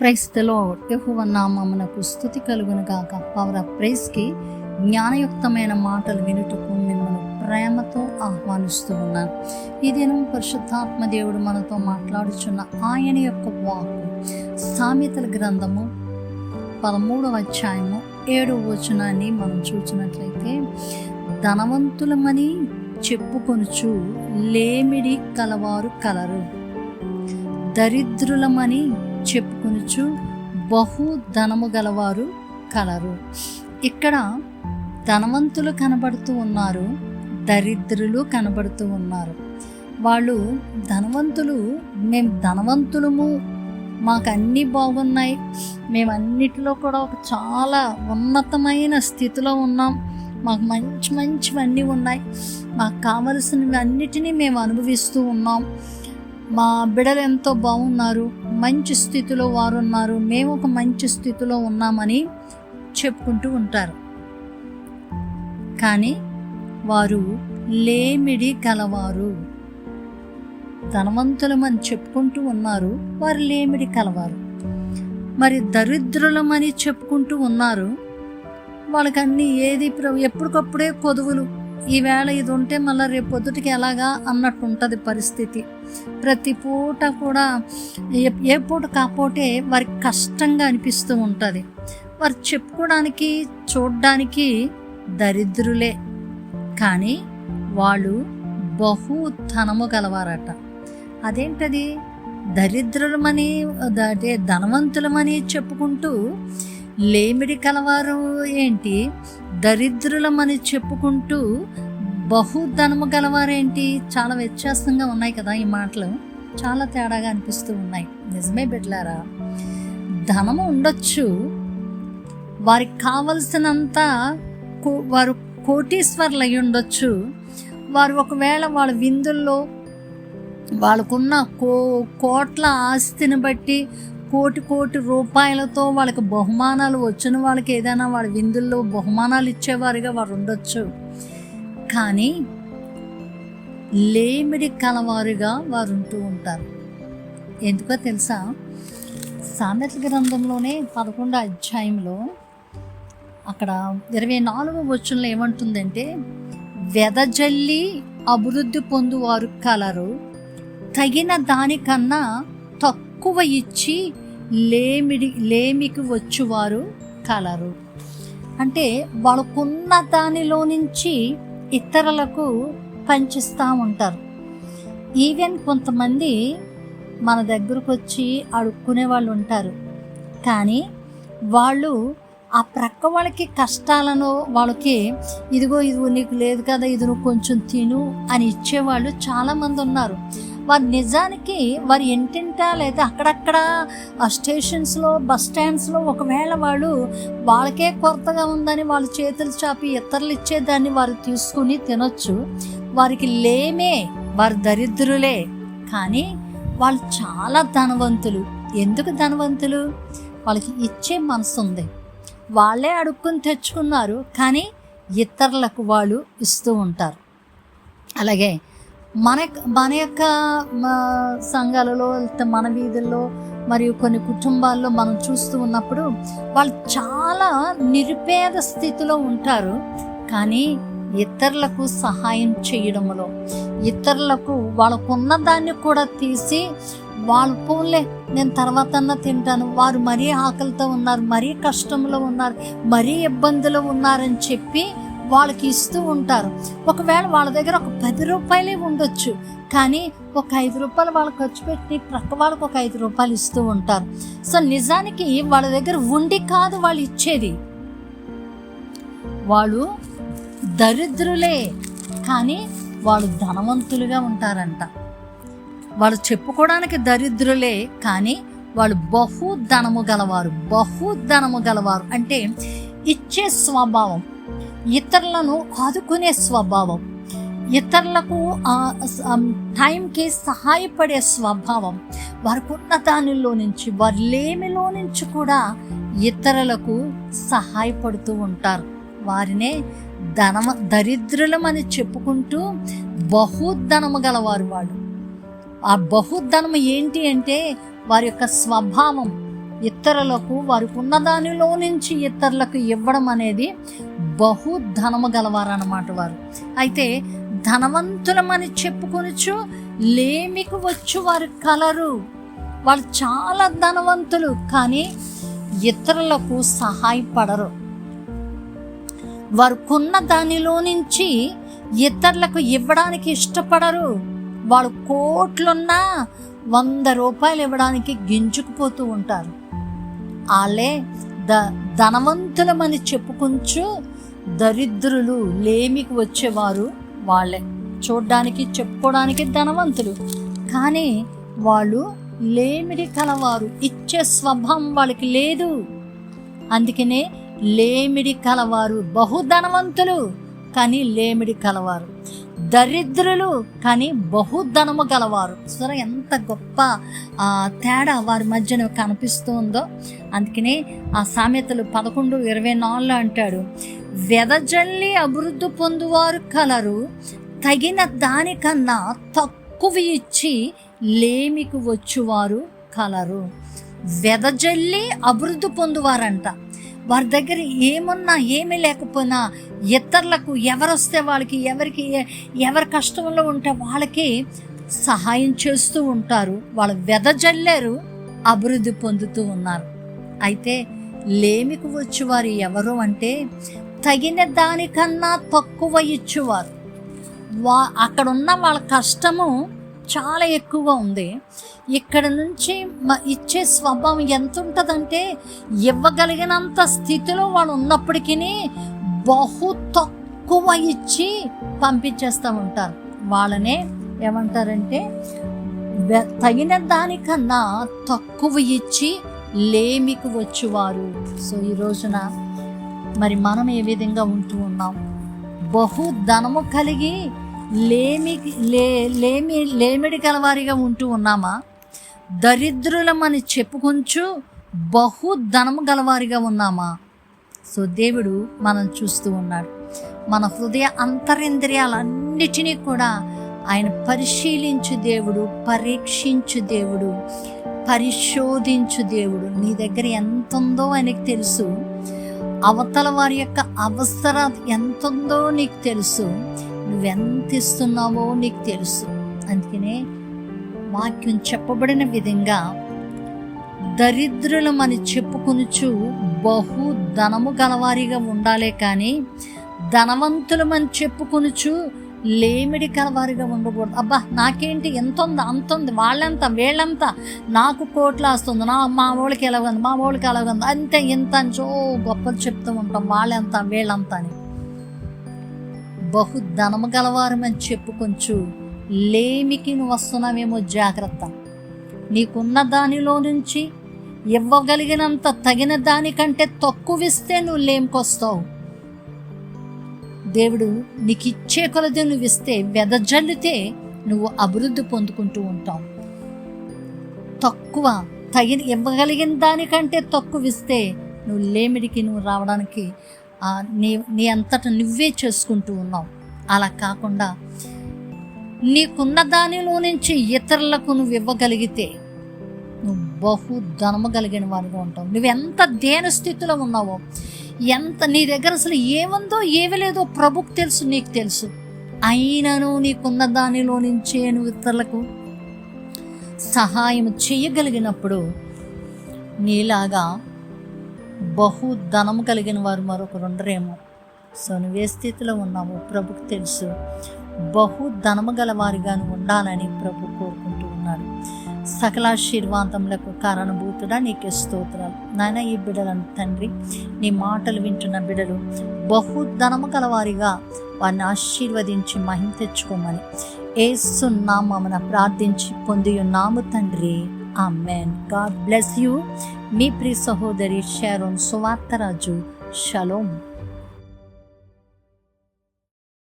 క్రైస్తలో యెహోవా నామమునకు స్థుతి కలుగును గాక. పవర్ ఆఫ్ ప్రైస్కి జ్ఞానయుక్తమైన మాటలు వినుటకు మిమ్మల్ని ప్రేమతో ఆహ్వానిస్తూ ఉన్నాను. ఈ దినం పరిశుద్ధాత్మ దేవుడు మనతో మాట్లాడుచున్న ఆయన యొక్క వాక్కు సామెతల గ్రంథము పదమూడవ అధ్యాయము ఏడవ వచనాన్ని మనం చూసినట్లయితే ధనవంతులమని చెప్పుకొనుచు లేమిడి కలవారు కలరు దరిద్రులమని చెప్పుకొనుచు బహు ధనము గలవారు కలరు. ఇక్కడ ధనవంతులు కనబడుతూ ఉన్నారు దరిద్రులు కనబడుతూ ఉన్నారు. వాళ్ళు ధనవంతులు మేము ధనవంతులము మాకు అన్నీ బాగున్నాయి మేము అన్నిటిలో కూడా ఒక చాలా ఉన్నతమైన స్థితిలో ఉన్నాం మాకు మంచి మంచివన్నీ ఉన్నాయి మాకు కావలసినవి అన్నిటినీ మేము అనుభవిస్తూ ఉన్నాం. మా బిడ్డలు ఎంతో బాగున్నారు మంచి స్థితిలో వారు ఉన్నారు మేము ఒక మంచి స్థితిలో ఉన్నామని చెప్పుకుంటూ ఉంటారు. కానీ వారు లేమిడి కలవారు. ధనవంతులమని చెప్పుకుంటూ ఉన్నారు. వారు లేమిడి కలవారు. మరి దరిద్రులమని చెప్పుకుంటూ ఉన్నారు. వాళ్ళకన్నీ ఏది ప్ర- ఎప్పటికప్పుడే కొదువులు. ఈవేళ ఇది ఉంటే మళ్ళీ రేపు పొద్దుటికి ఎలాగా అన్నట్టు ఉంటుంది పరిస్థితి. ప్రతి పూట కూడా ఏ- పూట కాకపోతే వారికి కష్టంగా అనిపిస్తూ ఉంటుంది. వారు చెప్పుకోవడానికి చూడడానికి దరిద్రులే. కానీ వాళ్ళు బహు ధనము గలవారట. అదేంటది? దరిద్రులమని అదే ధనవంతులమని చెప్పుకుంటూ లేమిడి కలవారు ఏంటి? దరిద్రులమని చెప్పుకుంటూ బహుధనము గలవారేంటి? చాలా వ్యత్యాసంగా ఉన్నాయి కదా ఈ మాటలు. చాలా తేడాగా అనిపిస్తూ ఉన్నాయి. నిజమే బిడ్లారా? ధనము ఉండొచ్చు. వారికి కావలసినంత కో- వారు కోటీశ్వర్లు అయి ఉండొచ్చు. వారు ఒకవేళ వాళ్ళ విందుల్లో వాళ్ళకున్న కో కోట్ల ఆస్తిని బట్టి కోటి కోటి రూపాయలతో వాళ్ళకి బహుమానాలు వచ్చిన వాళ్ళకి ఏదైనా వాళ్ళ విందుల్లో బహుమానాలు ఇచ్చేవారుగా వారు ఉండొచ్చు. కానీ లేమిడి కలవారుగా వారు ఉంటూ ఉంటారు. ఎందుకో తెలుసా? సామెత గ్రంథంలోనే పదకొండో అధ్యాయంలో అక్కడ ఇరవై నాలుగో వచ్చంలో ఏమంటుందంటే వెదజల్లి అభివృద్ధి పొందువారు కలరు తగిన దానికన్నా తక్కువ తక్కువ ఇచ్చి లేమిడి లేమికి వచ్చువారు కలరు. అంటే వాళ్ళకున్న దానిలో నుంచి ఇతరులకు పంచిస్తూ ఉంటారు. ఈవెన్ కొంతమంది మన దగ్గరకు వచ్చి అడుక్కునే వాళ్ళు ఉంటారు. కానీ వాళ్ళు ఆ ప్రక్క వాళ్ళకి కష్టాలను వాళ్ళకి ఇదిగో ఇదిగో నీకు లేదు కదా ఇది నువ్వు కొంచెం తిను అని ఇచ్చేవాళ్ళు చాలామంది ఉన్నారు. వారు నిజానికి వారి ఇంటింటా లేదా అక్కడక్కడ ఆ స్టేషన్స్లో బస్ స్టాండ్స్లో ఒకవేళ వాళ్ళు వాళ్ళకే కొరతగా ఉందని వాళ్ళ చేతులు చాపి ఇతరులు ఇచ్చేదాన్ని వారు తీసుకుని తినొచ్చు. వారికి లేమే వారు దరిద్రులే. కానీ వాళ్ళు చాలా ధనవంతులు. ఎందుకు ధనవంతులు? వాళ్ళకి ఇచ్చే మనసు ఉంది. వాళ్ళే అడుక్కుని తెచ్చుకున్నారు. కానీ ఇతరులకు వాళ్ళు ఇస్తూ ఉంటారు. అలాగే మన మన యొక్క సంఘాలలో మన వీధుల్లో మరియు కొన్ని కుటుంబాల్లో మనం చూస్తూ ఉన్నప్పుడు వాళ్ళు చాలా నిరుపేద స్థితిలో ఉంటారు. కానీ ఇతరులకు సహాయం చేయడంలో ఇతరులకు వాళ్ళకున్న దాన్ని కూడా తీసి వాళ్ళు పోన్లే నేను తర్వాతన్నా తింటాను వారు మరీ ఆకలితో ఉన్నారు మరీ కష్టంలో ఉన్నారు మరీ ఇబ్బందులు ఉన్నారని చెప్పి వాళ్ళకి ఇస్తూ ఉంటారు. ఒకవేళ వాళ్ళ దగ్గర ఒక పది రూపాయలే ఉండొచ్చు. కానీ ఒక ఐదు రూపాయలు వాళ్ళు ఖర్చు పెట్టి ప్రక్క వాళ్ళకి ఒక ఐదు రూపాయలు ఇస్తూ ఉంటారు. సో నిజానికి వాళ్ళ దగ్గర ఉండి కాదు వాళ్ళు ఇచ్చేది. వాళ్ళు దరిద్రులే. కానీ వాళ్ళు ధనవంతులుగా ఉంటారంట. వాళ్ళు చెప్పుకోవడానికి దరిద్రులే. కానీ వాళ్ళు బహు ధనము గలవారు. బహు ధనము గలవారు. అంటే ఇచ్చే స్వభావం ఇతరులను ఆదుకునే స్వభావం. ఇతరులకు టైంకి సహాయపడే స్వభావం. వారికి ఉన్న దానిలో నుంచి వారి లేమిలో నుంచి కూడా ఇతరులకు సహాయపడుతూ ఉంటారు. వారినే ధనమ దరిద్రులమని చెప్పుకుంటూ బహుధనము గలవారు వాళ్ళు. ఆ బహుధనము ఏంటి అంటే వారి యొక్క స్వభావం. ఇతరులకు వారికి ఉన్న దానిలో నుంచి ఇతరులకు ఇవ్వడం అనేది బహు ధనము గలవారన్నమాట వారు. అయితే ధనవంతులమని చెప్పుకొనొచ్చు లేమికి వచ్చు వారి కలరు. వాళ్ళు చాలా ధనవంతులు కానీ ఇతరులకు సహాయపడరు. వారికున్న దానిలో నుంచి ఇతరులకు ఇవ్వడానికి ఇష్టపడరు. వాళ్ళు కోట్లున్నా వంద రూపాయలు ఇవ్వడానికి గింజుకుపోతూ ఉంటారు. వాళ్ళే ద ధనవంతులమని చెప్పుకుంచు దరిద్రులు లేమికి వచ్చేవారు వాళ్ళే. చూడ్డానికి చెప్పుకోవడానికి ధనవంతులు. కానీ వాళ్ళు లేమిడి కలవారు. ఇచ్చే స్వభావం వాళ్ళకి లేదు. అందుకనే లేమిడి కలవారు. బహుధనవంతులు కానీ లేమిడి కలవారు. దరిద్రులు కానీ బహుధనము గలవారు. చూసారా ఎంత గొప్ప తేడా వారి మధ్యన కనిపిస్తుందో అందుకనే ఆ సామెతలు పదకొండు ఇరవై నాలుగులో అంటాడు వెదజల్లి అభివృద్ధి పొందువారు కలరు తగిన దానికన్నా తక్కువ ఇచ్చి లేమికి వచ్చువారు కలరు. వెదజల్లి అభివృద్ధి పొందువారంట. వారి దగ్గర ఏమున్నా ఏమీ లేకపోయినా ఇతరులకు ఎవరొస్తే వాళ్ళకి ఎవరికి ఎవరి కష్టంలో ఉంటే వాళ్ళకి సహాయం చేస్తూ ఉంటారు. వాళ్ళు వెదజల్లారు అభివృద్ధి పొందుతూ ఉన్నారు. అయితే లేమికి వచ్చేవారు ఎవరు అంటే తగిన దానికన్నా తక్కువ ఇచ్చేవారు. వా అక్కడ ఉన్న వాళ్ళ కష్టము చాలా ఎక్కువగా ఉంది. ఇక్కడ నుంచి ఇచ్చే స్వభావం ఎంత ఉంటుందంటే ఇవ్వగలిగినంత స్థితిలో వాళ్ళు ఉన్నప్పటికీ బహు తక్కువ ఇచ్చి పంపించేస్తూ ఉంటారు. వాళ్ళనే ఏమంటారంటే తగిన దానికన్నా తక్కువ ఇచ్చి లేమికి వచ్చేవారు. సో ఈ రోజున మరి మనం ఏ విధంగా ఉంటూ ఉన్నాం? బహు ధనము కలిగి లేమి లే లేమి లేమిడి కలవారిగా ఉంటూ ఉన్నామా? దరిద్రులమని చెప్పుకొంచు బహు ధనము గలవారిగా ఉన్నామా? సో దేవుడు మనం చూస్తూ ఉన్నాడు. మన హృదయ అంతరింద్రియాలన్నిటినీ కూడా ఆయన పరిశీలించు దేవుడు పరీక్షించు దేవుడు పరిశోధించు దేవుడు. నీ దగ్గర ఎంత ఉందో ఆయనకు తెలుసు. అవతల వారి యొక్క అవసరం ఎంత ఉందో నీకు తెలుసు. నువ్వెంత ఇస్తున్నావో నీకు తెలుసు. అందుకనే వాక్యం చెప్పబడిన విధంగా దరిద్రులమని చెప్పుకొనుచు బహు ధనము గలవారిగా ఉండాలే కానీ ధనవంతులమని చెప్పుకొనుచు లేమిడి కలవారిగా ఉండకూడదు. అబ్బా నాకేంటి ఎంత ఉంది అంత ఉంది వాళ్ళంత వీళ్ళంత? నాకు కోట్లు వస్తుంది నా మా వాళ్ళకి ఎలా ఉంది మా వాళ్ళకి ఎలా ఉంది? అంతే ఇంత అని చో గొప్పలు చెప్తూ ఉంటాం వాళ్ళంత వీళ్ళంత అని. బహు ధనము గలవారమని చెప్పుకొంచు. లేమికి నువ్వు వస్తున్నావేమో జాగ్రత్త. నీకున్న దానిలో నుంచి ఇవ్వగలిగినంత తగిన దానికంటే తక్కువ ఇస్తే నువ్వు లేమికొస్తావు. దేవుడు నీకు ఇచ్చే కొలది నువ్వు ఇస్తే వెదజల్లితే నువ్వు అభివృద్ధి పొందుకుంటూ ఉంటావు. తక్కువ తగిన ఇవ్వగలిగిన దానికంటే తక్కువ ఇస్తే నువ్వు లేమిడికి నువ్వు రావడానికి నీ నీ అంతట నువ్వే చేసుకుంటూ ఉన్నావు. అలా కాకుండా నీకున్న దానిలో నుంచి ఇతరులకు నువ్వు ఇవ్వగలిగితే నువ్వు బహు ధనము కలిగిన వారిగా ఉంటావు. నువ్వు ఎంత దేన స్థితిలో ఉన్నావో ఎంత నీ దగ్గర అసలు ఏముందో ఏమి లేదో ప్రభుకు తెలుసు నీకు తెలుసు. అయినను నీకున్న దానిలో నుంచే నువ్వు ఇతరులకు సహాయం చేయగలిగినప్పుడు నీలాగా బహు ధనము కలిగిన వారు మరొకరు ఉండరేమో. సో నువ్వే స్థితిలో ఉన్నావు ప్రభుకు తెలుసు. బహు ధనము గలవారిగా నువ్వు ఉండాలని ప్రభు కోరుకుంటూ ఉన్నాడు. సకలాశీర్వాదములకు కారణభూతుడా నీకే స్తోత్రాలు. నాయన ఈ బిడ్డలను తండ్రి నీ మాటలు వింటున్న బిడ్డలు బహు ధనము గలవారిగా వారిని ఆశీర్వదించి మహిమ తెచ్చుకోమని. ఏసున్నామన ప్రార్థించి పొంది ఉన్నాము తండ్రి. ఆమెన్ గాడ్ బ్లెస్ యూ మీ ప్రియ సహోదరి షారోన్ సువార్తరాజు షలోమ్